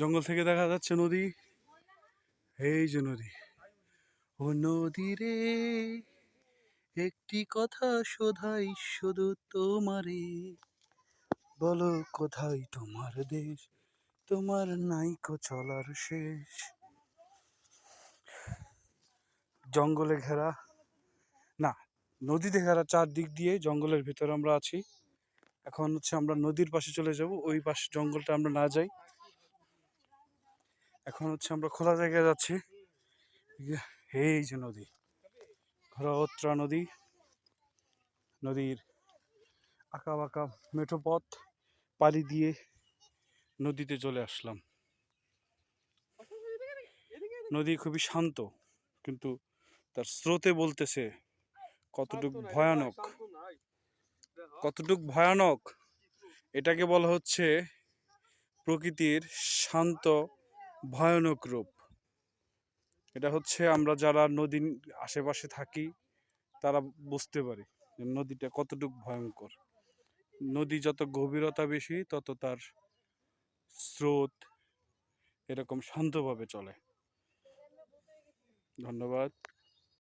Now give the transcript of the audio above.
জঙ্গল থেকে দেখা যাচ্ছে নদী। এই যে নদী। ও নদী রে, একটি কথা শোধাই শুধু তোমারে। বলো, কোথায় তোমার দেশ? তোমার নাইকো চলার শেষ। জঙ্গলে ঘেরা। না, নদীতে ঘেরা চারদিক দিয়ে জঙ্গলের ভিতরে আমরা আছি। এখন হচ্ছে আমরা নদীর পাশে চলে যাব, ওই পাশে জঙ্গলটা আমরা না যাই। এখন হচ্ছে আমরা খোলা জায়গায় যাচ্ছি। এই যে- এই যে নদী। ঘরোত্রা নদী। নদীর আঁকা বাঁকা মেঠো পথ পাড়ি দিয়ে নদীতে চলে আসলাম। নদী খুবই শান্ত কিন্তু তার স্রোতে বলতেছে কতটুক ভয়ানক কতটুক ভয়ানক? এটাকে বলা হচ্ছে প্রকৃতির শান্ত ভয়ানক রূপ। এটা হচ্ছে আমরা যারা নদীর আশেপাশে থাকি, তারা বুঝতে পারি নদীটা কতটুক ভয়ঙ্কর। নদী যত গভীরতা বেশি, তত তার স্রোত এরকম শান্তভাবে চলে। ধন্যবাদ।